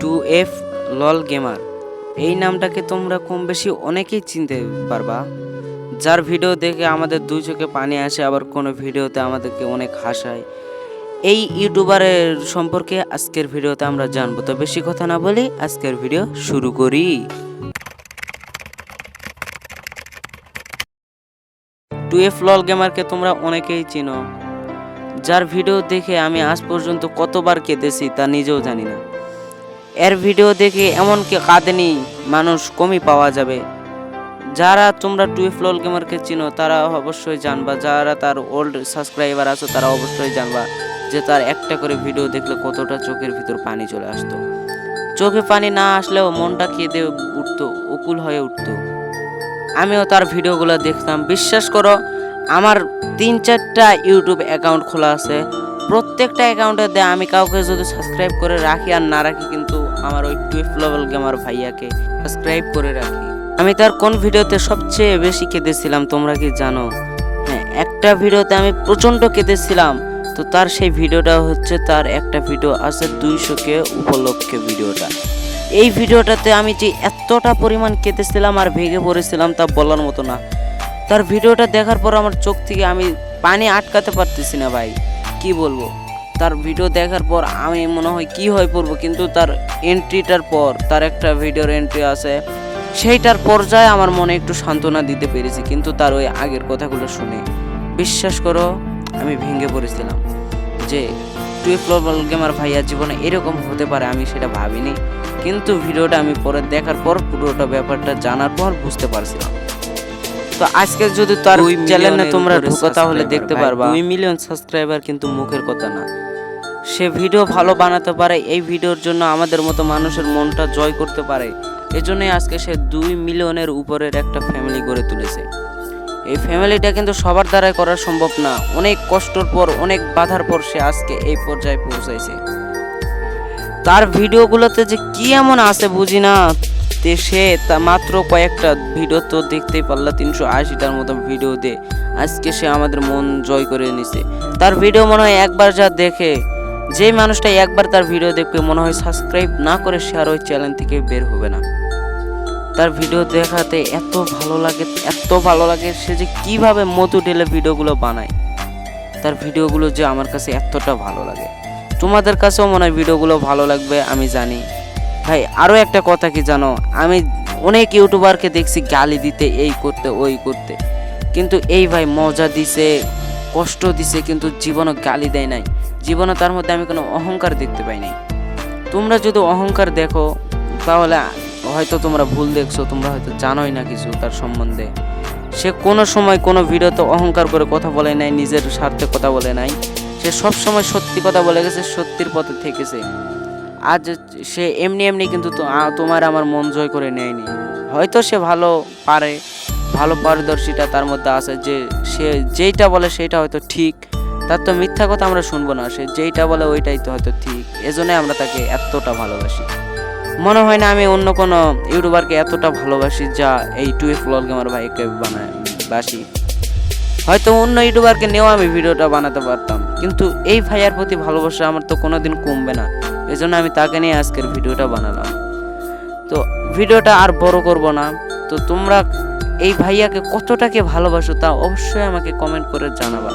Two F লল gamer. এই নামটাকে তোমরা কম বেশি অনেকেই চিনতে পারবা। যার ভিডিও দেখে আমাদের দুই চোখে পানি আসে, আবার কোনো ভিডিওতে আমাদেরকে অনেক হাসায়। এই ইউটিউবারের সম্পর্কে আজকের ভিডিওতে আমরা জানব। তো বেশি কথা না বলি আজকের ভিডিও শুরু করি। টু এফ লল গেমারকে তোমরা অনেকেই চিনো। যার ভিডিও দেখে আমি আজ পর্যন্ত কতবার কেঁদেছি তা নিজেও জানি না। এর ভিডিও দেখে এমন এমনকি কাঁদেনি, মানুষ কমই পাওয়া যাবে। যারা তোমরা টুয়েলভ লল গেমারকে চিনো, তারা অবশ্যই জানবা। যারা তার ওল্ড সাবস্ক্রাইবার আছো, তারা অবশ্যই জানবা যে তার একটা করে ভিডিও দেখলে কতটা চোখের ভিতর পানি চলে আসতো। চোখে পানি না আসলেও মনটা কেঁদে উঠতো, উকুল হয়ে উঠতো। আমিও তার ভিডিওগুলো দেখতাম। বিশ্বাস করো, আমার তিন চারটা ইউটিউব অ্যাকাউন্ট খোলা আছে। প্রত্যেকটা অ্যাকাউন্টে দিয়ে আমি কাউকে যদি সাবস্ক্রাইব করে রাখি আর না রাখি কিন্তু আমার ওই টুয়েলভ লেভেল গেমার ভাইয়াকে সাবস্ক্রাইব করে রাখি। আমি তার কোন ভিডিওতে সবচেয়ে বেশি কেঁদেছিলাম তোমরা কি জানো? হ্যাঁ একটা ভিডিওতে আমি প্রচণ্ড কেঁদেছিলাম। তো তার সেই ভিডিওটা হচ্ছে তার একটা ভিডিও আছে দুইশো কে উপলক্ষে ভিডিওটা। এই ভিডিওটাতে আমি যে এতটা পরিমাণ কেঁদেছিলাম আর ভেঙে পড়েছিলাম তা বলার মতো না। তার ভিডিওটা দেখার পর আমার চোখ থেকে আমি পানি আটকাতে পারতেছি না ভাই। কি বলব? তার ভিডিও দেখার পর আমি মনে হয় কি হয়ে পড়ব কিন্তু তার এন্ট্রিটার পর তার একটা ভিডিওর এন্ট্রি আছে সেইটার পর্যায়ে আমার মনে একটু সান্ত্বনা দিতে পেরেছি কিন্তু তার ওই আগের কথাগুলো শুনে। বিশ্বাস করো আমি ভেঙে পড়েছিলাম যে গ্লোবাল গেমার ভাইয়া জীবনে এরকম হতে পারে আমি সেটা ভাবিনি। কিন্তু ভিডিওটা আমি পরে দেখার পর পুরোটা ব্যাপারটা জানার পর বুঝতে পারছিলাম। তো আজকে যদি তার দুই চ্যানেলে তোমরা ঢুকো তাহলে দেখতে পারবা। দুই মিলিয়ন সাবস্ক্রাইবার কিন্তু মুখের কথা না। সে ভিডিও ভালো বানাতে পারে, এই ভিডিওর জন্য আমাদের মতো মানুষের মনটা জয় করতে পারে। এজন্যই আজকে সে দুই মিলিয়নের উপরের একটা ফ্যামিলি গড়ে তুলেছে। এই ফ্যামিলিটা কিন্তু সবার দ্বারাই করা সম্ভব না। অনেক কষ্টর পর, অনেক বাধার পর সে আজকে এই পর্যায়ে পৌঁছাইছে। তার ভিডিওগুলোতে যে কি এমন আছে বুঝি না। সে তা মাত্র কয়েকটা ভিডিও তো দেখতেই পারলা, তিনশো আশিটার মতো ভিডিও দে আজকে সে আমাদের মন জয় করে নিছে। তার ভিডিও মনে হয় একবার যা দেখে যে মানুষটা একবার তার ভিডিও দেখবে, মনে হয় সাবস্ক্রাইব না করে সে আর ওই চ্যানেল থেকে বের হবে না। তার ভিডিও দেখাতে এত ভালো লাগে, এত ভালো লাগে সে যে কীভাবে মধু ঢেলে ভিডিওগুলো বানায়। তার ভিডিওগুলো যে আমার কাছে এতটা ভালো লাগে। তোমাদের কাছেও মনে হয় ভিডিওগুলো ভালো লাগবে, আমি জানি। ভাই আরও একটা কথা কি জানো? আমি অনেক ইউটিউবারকে দেখছি গালি দিতে, এই করতে, ওই করতে। কিন্তু এই ভাই মজা দিছে কষ্ট দিছে, কিন্তু জীবনও গালি দেয় নাই। জীবনে তার মধ্যে আমি কোনো অহংকার দেখতে পাই নাই। তোমরা যদি অহংকার দেখো, তাহলে হয়তো তোমরা ভুল দেখছ, তোমরা হয়তো জানোই না কিছু তার সম্বন্ধে। সে কোনো সময় কোনো ভিডিওতে অহংকার করে কথা বলে নাই, নিজের স্বার্থে কথা বলে নাই। সে সব সময় সত্যি কথা বলে গেছে, সত্যির পথে থেকেছে। আজ সে এমনি এমনি কিন্তু তোমার আমার মন জয় করে নেয়নি। হয়তো সে ভালো পারে ভালো পারদর্শিতা তার মধ্যে আছে যে সে যেইটা বলে সেটা হয়তো ঠিক। তার তো মিথ্যা কথা আমরা শুনব না, সে যেইটা বলে ওইটাই তো হয়তো ঠিক। এজন্যই আমরা তাকে এতটা ভালোবাসি। মনে হয় না আমি অন্য কোনো ইউটিউবারকে এতটা ভালোবাসি যা এই টুয়েলভ লল গেমার ভাইকে বানায়, বাসি। হয়তো অন্য ইউটিউবারকে নিয়েও আমি ভিডিওটা বানাতে পারতাম। কিন্তু এই ভাইয়ার প্রতি ভালোবাসা আমার তো কোনোদিন কমবে না। এজন্য আমি তাকে নিয়ে আজকের ভিডিওটা বানালাম। তো ভিডিওটা আর বড় করব না। তো তোমরা এই ভাইয়াকে কতটাকে ভালোবাসো তা অবশ্যই আমাকে কমেন্ট করে জানাবা।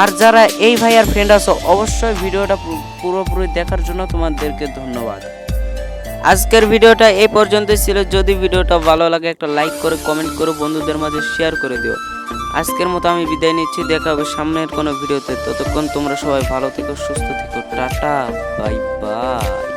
আর যারা এই ভাইয়ার ফ্রেন্ড আছো, অবশ্যই ভিডিওটা পুরোপুরি দেখার জন্য তোমাদেরকে ধন্যবাদ। আজকের ভিডিওটা এই পর্যন্তই ছিল। যদি ভিডিওটা ভালো লাগে, একটা লাইক করে কমেন্ট করে, বন্ধুদের মাঝে শেয়ার করে দিও। আজকের মতো আমি বিদায় নিচ্ছি। দেখা হবে সামনের কোনো ভিডিওতে। ততক্ষণ তোমরা সবাই ভালো থেকো, সুস্থ থেকো। Tata bye bye